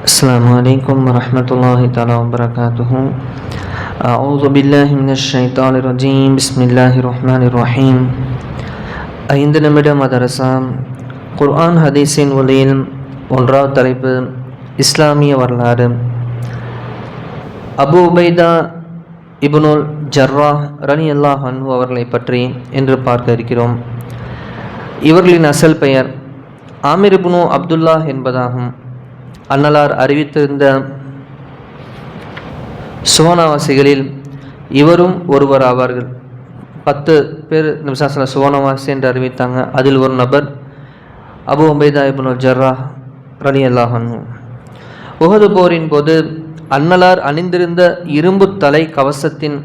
السلام عليكم ورحمة الله تعالى وبركاته أعوذ بالله من الشيطان الرجيم بسم الله الرحمن الرحيم ஐந்து நிமிட மதரசா குர்ஆன் ஹதீஸின் ஒளியில் ஒன்றாவது தலைப்பு இஸ்லாமிய வரலாறு அபு உபைதா இப்னுல் ஜர்ரா ரனி அல்லாஹ் அன்ஹு அவர்களை பற்றி இன்று பார்க்க இருக்கிறோம் இவர்களின் அசல் பெயர் ஆமிர் இப்னு அப்துல்லா என்பதாகும் அன்னலார் அறிவித்திருந்த சுவனவாசிகளில் இவரும் ஒருவர் ஆவார்கள். பத்து பேர் நிமிஷாசன சுவனவாசி என்று அறிவித்தாங்க. அதில் ஒரு நபர் அபு உபைதா இப்னு ஜர்ரா ரலி அல்லாஹன் உகது போரின் போது அன்னலார் அணிந்திருந்த இரும்பு தலை கவசத்தின்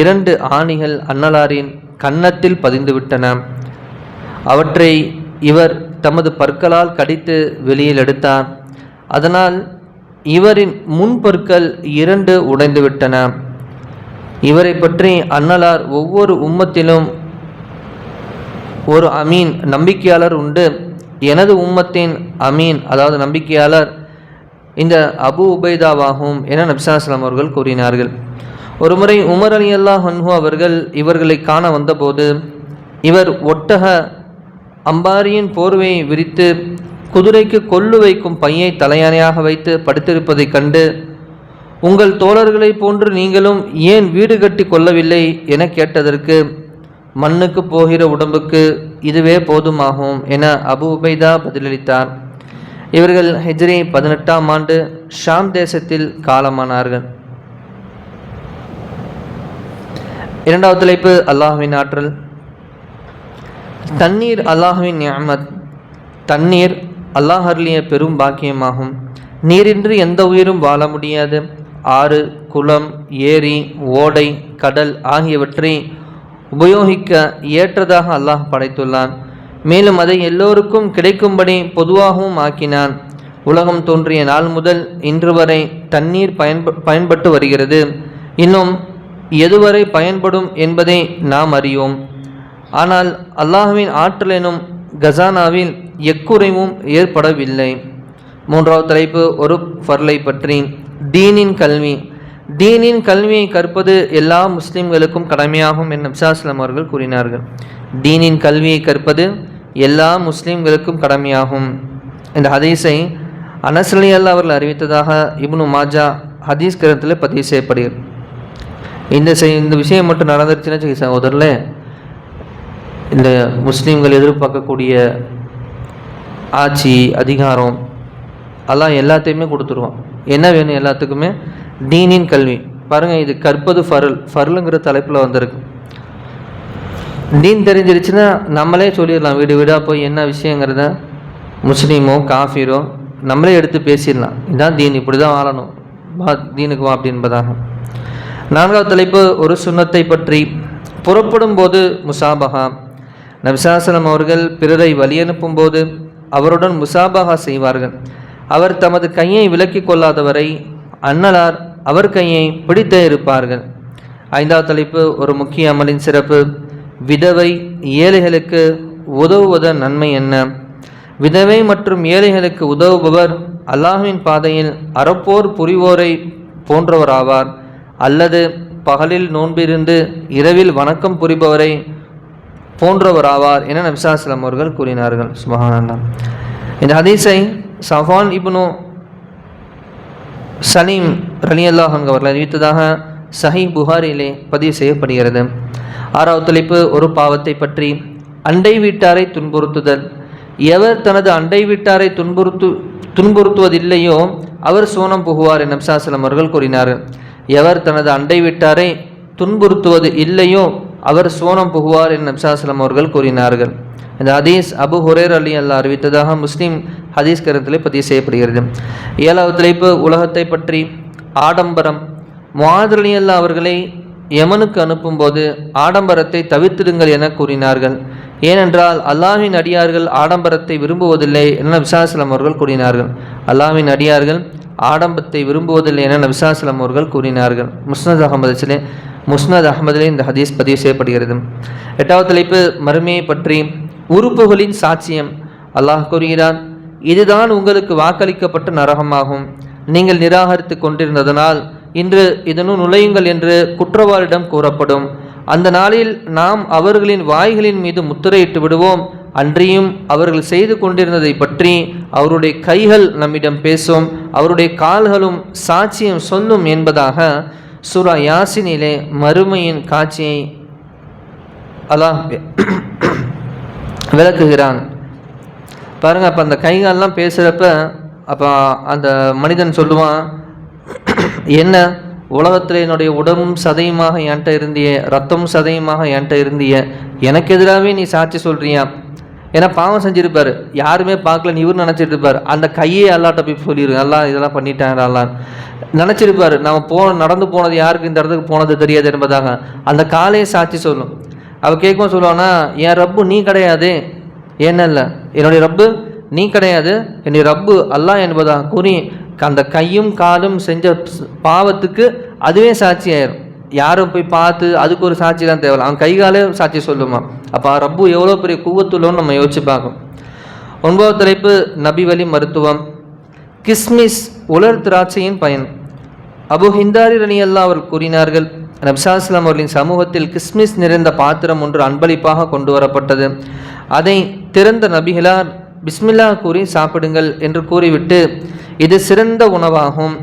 இரண்டு ஆணிகள் அன்னலாரின் கன்னத்தில் பதிந்துவிட்டன. அவற்றை இவர் தமது பற்களால் கடித்து வெளியில் எடுத்தார். அதனால் இவரின் முன்பற்கள் இரண்டு உடைந்துவிட்டன. இவரை பற்றி அன்னலார் ஒவ்வொரு உம்மத்திலும் ஒரு அமீன் நம்பிக்கையாளர் உண்டு. எனது உம்மத்தின் அமீன் அதாவது நம்பிக்கையாளர் இந்த அபு உபைதாவாகும் என நபிசாஸ்லாம் அவர்கள் கூறினார்கள். ஒருமுறை உமர் அலி அல்லா ஹன்ஹு அவர்கள் இவர்களை காண வந்தபோது இவர் ஒட்டக அம்பாரியின் போர்வையை விரித்து குதிரைக்கு கொள்ளு வைக்கும் பையை தலையணையாக வைத்து படுத்திருப்பதைக் கண்டு உங்கள் தோழர்களைப் போன்று நீங்களும் ஏன் வீடு கட்டி கொள்ளவில்லை? என கேட்டதற்கு மண்ணுக்கு போகிற உடம்புக்கு இதுவே போதுமாகும் என அபு உபைதா பதிலளித்தார். இவர்கள் ஹெஜ்ரி பதினெட்டாம் ஆண்டு ஷாம் தேசத்தில் காலமானார்கள். இரண்டாவது தலைப்பு அல்லாஹுவின் ஆற்றல். தண்ணீர் அல்லாஹுவின் நியமத். தண்ணீர் அல்லாஹ் அருளிய பெரும் பாக்கியமாகும். நீரின்றி எந்த உயிரும் வாழ முடியாது. ஆறு குளம் ஏரி ஓடை கடல் ஆகியவற்றை உபயோகிக்க ஏற்றதாக அல்லாஹ் படைத்துள்ளான். மேலும் அதை எல்லோருக்கும் கிடைக்கும்படி பொதுவாகவும் ஆக்கினான். உலகம் தோன்றிய நாள் முதல் இன்று வரை தண்ணீர் பயன்ப பயன்பட்டு வருகிறது. இன்னும் எதுவரை பயன்படும் என்பதை நாம் அறியோம் ஆனால் அல்லாஹுவின் ஆற்றல் எனும் கசானாவில் எக்குறைவும் ஏற்படவில்லை. மூன்றாவது தலைப்பு ஒரு ஃபர்லை பற்றி. தீனின் கல்வி. தீனின் கல்வியை கற்பது எல்லா முஸ்லிம்களுக்கும் கடமையாகும் என நப்சாஸ்லாம் அவர்கள் கூறினார்கள். தீனின் கல்வியை கற்பது எல்லா முஸ்லிம்களுக்கும் கடமையாகும். இந்த ஹதீஸை அனசலி அல்லா அவர்கள் அறிவித்ததாக இப்னு மாஜா ஹதீஸ் கிரகத்தில் பதிவு செய்யப்படுகிறது. இந்த செய் இந்த விஷயம் மட்டும் நடந்துருச்சுன்னு சகோதரில் இந்த முஸ்லீம்கள் எதிர்பார்க்கக்கூடிய ஆட்சி அதிகாரம் எல்லாம் எல்லாத்தையுமே கொடுத்துருவான். என்ன வேணும் எல்லாத்துக்குமே? தீனின் கல்வி. பாருங்கள் இது கற்பது ஃபருள் ஃபருளுங்கிற தலைப்பில் வந்திருக்கு. தீன் தெரிஞ்சிருச்சுன்னா நம்மளே சொல்லிடலாம். வீடு வீடாக போய் என்ன விஷயங்கிறத? முஸ்லீமோ காஃபீரோ நம்மளே எடுத்து பேசிடலாம். இதான் தீன் இப்படி தான் வாழணும். வா தீனுக்கு வா அப்படின்பதாக. நான்காவது தலைப்பு ஒரு சுண்ணத்தை பற்றி. புறப்படும் போது முசாபகா நபிசாசனம் அவர்கள் பிறரை வழியனுப்பும் போது அவருடன் முசாபகா செய்வார்கள். அவர் தமது கையை விலக்கிக் கொள்ளாதவரை அன்னலார் அவர் கையை பிடித்தே இருப்பார்கள். ஐந்தாவது தலைப்பு ஒரு முக்கிய அமலின் சிறப்பு. விதவை ஏழைகளுக்கு உதவுவதன் நன்மை என்ன? விதவை மற்றும் ஏழைகளுக்கு உதவுபவர் அல்லாஹுவின் பாதையில் அறப்போர் புரிவோரை போன்றவராவார். அல்லது பகலில் நோன்பிருந்து இரவில் வணக்கம் புரிபவரை போன்றவர் ஆவார் என நபிசாஸ்லம் அவர்கள் கூறினார்கள். சுபஹானல்லாம் இந்த ஹதீஸை சஃபான் இப்னு சலீம் ரலி அல்லாஹ் அவர்கள் அறிவித்ததாக சஹி புகாரிலே பதிவு செய்யப்படுகிறது. ஆறாவது தலைப்பு ஒரு பாவத்தை பற்றி அண்டை வீட்டாரை துன்புறுத்துதல். எவர் தனது அண்டை வீட்டாரை துன்புறுத்து துன்புறுத்துவதில்லையோ அவர் சோனம் புகுவார் என நப்சாசலம் அவர்கள் கூறினார் எவர் தனது அண்டை வீட்டாரை துன்புறுத்துவது இல்லையோ அவர் சோனம் புகுவார் என நப்சாசலம் அவர்கள் கூறினார்கள். இந்த ஹதீஸ் அபு ஹுரேர் அலி அல்லா அறிவித்ததாக முஸ்லீம் ஹதீஸ் கருத்தில் பதிவு செய்யப்படுகிறது. ஏழாவது தலைப்பு உலகத்தை பற்றி. ஆடம்பரம். முவாத் அலி அல்லா அவர்களை யமனுக்கு அனுப்பும்போது ஆடம்பரத்தை தவிர்த்திடுங்கள் என கூறினார்கள். ஏனென்றால் அல்லாஹின் அடியார்கள் ஆடம்பரத்தை விரும்புவதில்லை என விசாசலம் அவர்கள் கூறினார்கள். அல்லாஹின் அடியார்கள் ஆடம்பத்தை விரும்புவதில்லை என நபிசாசலம் அவர்கள் கூறினார்கள். முஸ்னத் அகமதுலே முஸ்னத் அகமதிலே இந்த ஹதீஸ் பதிவு செய்யப்படுகிறது. எட்டாவது தலைப்பு மறுமையை பற்றி உறுப்புகளின் சாட்சியம். அல்லாஹ் கூறுகிறான் இதுதான் உங்களுக்கு வாக்களிக்கப்பட்ட நரகமாகும். நீங்கள் நிராகரித்து கொண்டிருந்ததனால் இன்று இதனுள் நுழையுங்கள் என்று குற்றவாளிடம் கூறப்படும். அந்த நாளில் நாம் அவர்களின் வாய்களின் மீது முத்திரையிட்டு விடுவோம். அன்றியும் அவர்கள் செய்து கொண்டிருந்ததை பற்றி அவருடைய கைகள் நம்மிடம் பேசும் அவருடைய கால்களும் சாட்சியம் சொல்லும் என்பதாக சூரா யாசினிலே மறுமையின் காட்சியை அல்லாஹ் விளக்குகிறான். பாருங்க அப்போ அந்த கைகாலெலாம் பேசுகிறப்ப அப்போ அந்த மனிதன் சொல்லுவான் என்ன? உலகத்தில் என்னுடைய உடம்பும் சதையுமாக என்கிட்ட இருந்திய ரத்தமும் சதையுமாக என்கிட்ட இருந்திய எனக்கு எதிராகவே நீ சாட்சி சொல்கிறியா ஏன்னா பாவம் செஞ்சிருப்பாரு. யாருமே பார்க்கல நீ இவர் நினச்சிட்டு இருப்பார் அந்த கையே அல்லாட்ட போய் சொல்லிடு அல்லா இதெல்லாம் பண்ணிட்டாங்க நல்லா நினச்சிருப்பாரு. நம்ம போ நடந்து போனது யாருக்கு இந்த இடத்துக்கு போனது தெரியாது என்பதாக. அந்த காலையை சாட்சி சொல்லும். அவள் கேட்கும் சொல்லுவான்னா என் ரப்பு நீ கிடையாது. என்ன இல்லை என்னுடைய ரப்பு நீ கிடையாது. என்னுடைய ரப்பு அல்லாஹ் என்பதாக கூறி அந்த கையும் காலும் செஞ்ச பாவத்துக்கு அதுவே சாட்சி ஆயிரும் யாரும் போய் பார்த்து அதுக்கு ஒரு சாட்சி தான் தேவை அவன் கை காலே சாட்சி சொல்லுமா. அப்போ ரப்பு எவ்வளோ பெரிய கூவத்துள்ளோன்னு நம்ம யோசிச்சு பார்க்கணும் ஒன்பதாவது தலைப்பு நபி வழி மருத்துவம் கிஸ்மிஸ் உலர் திராட்சையின் பயன் அபு ஹிந்தாரி ரனி அல்லா அவர் கூறினார்கள் நப்சாஸ்லாம் அவர்களின் சமூகத்தில் கிஸ்மிஸ் நிறைந்த பாத்திரம் ஒன்று அன்பளிப்பாக கொண்டு வரப்பட்டது அதை திறந்த நபிகளார் பிஸ்மில்லா கூறி சாப்பிடுங்கள் என்று கூறிவிட்டு இது சிறந்த உணவாகும்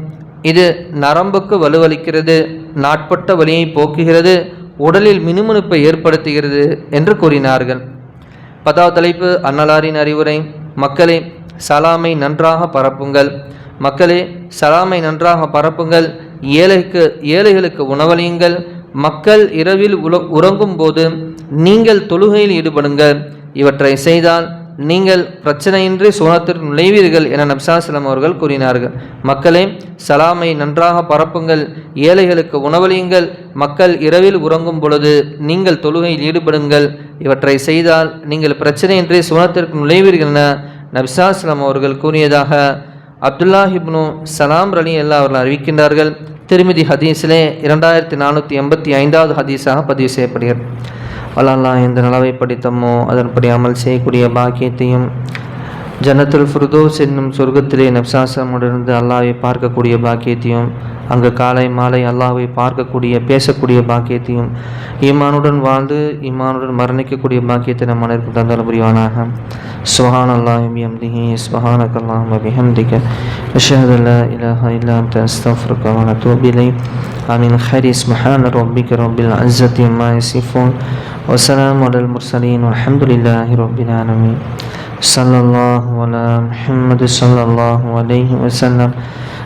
இது நரம்புக்கு வலுவளிக்கிறது நாட்பட்ட வலியை போக்குகிறது உடலில் மினுமினுப்பை ஏற்படுத்துகிறது என்று கூறினார்கள். பத்தாவது தலைப்பு அன்னலாரின் அறிவுரை மக்களே சலாமை நன்றாக பரப்புங்கள். மக்களே சலாமை நன்றாக பரப்புங்கள். ஏழைக்கு ஏழைகளுக்கு உணவளியுங்கள். மக்கள் இரவில் உல உறங்கும் போது நீங்கள் தொழுகையில் ஈடுபடுங்கள். இவற்றை செய்தால் நீங்கள் பிரச்சனையின்றி சோனத்திற்கு நுழைவீர்கள் என நப்சாசலம் அவர்கள் கூறினார்கள். மக்களே சலாமை நன்றாக பரப்புங்கள் ஏழைகளுக்கு உணவளியுங்கள் மக்கள் இரவில் உறங்கும் பொழுது நீங்கள் தொழுகையில் ஈடுபடுங்கள். இவற்றை செய்தால் நீங்கள் பிரச்சனையின்றி சுனத்திற்கு நுழைவீர்கள் என நப்சாஸ்லம் அவர்கள் கூறியதாக அப்துல்லாஹிப்னு சலாம் ரலி அல்லா அவர்கள் அறிவிக்கின்றார்கள். திருமிதி ஹதீஸிலே இரண்டாயிரத்தி நானூற்றி எண்பத்தி ஐந்தாவது ஹதீஸாக பதிவு செய்யப்படுகிறது. அல்லாஹ் எந்த நலவை படித்தமோ அதன்படி அமல் செய்யக்கூடிய பாக்கியத்தையும் ஜனத்தில் ஃபுர்தோஸ் என்னும் சொர்க்கத்திலே நப்சாசமுடிருந்து அல்லாவை பார்க்கக்கூடிய பாக்கியத்தையும் அங்கு காலை மாலை அல்லாவை பார்க்கக்கூடிய பேசக்கூடிய பாக்கியத்தையும் ஈமானுடன் வாழ்ந்து ஈமானுடன் மரணிக்கக்கூடிய பாக்கியத்தை நம் அனைவருக்கும் தந்தாலும் புரிவானாக சுஹான் அல்லாஹிம் யம்திஹி சுஹானக் அல்லாஹும் பிஹம்திக அஷ்ஹது அல்லா இலாஹா இல்லா அன்த அஸ்தக்ஃபிருக வ அத்தூபு இலைக் ஆமீன் خير سبحان ربك رب العزة عما يصفون وسلام على المرسلين والحمد لله رب العالمين صلى الله على محمد صلى الله عليه وسلم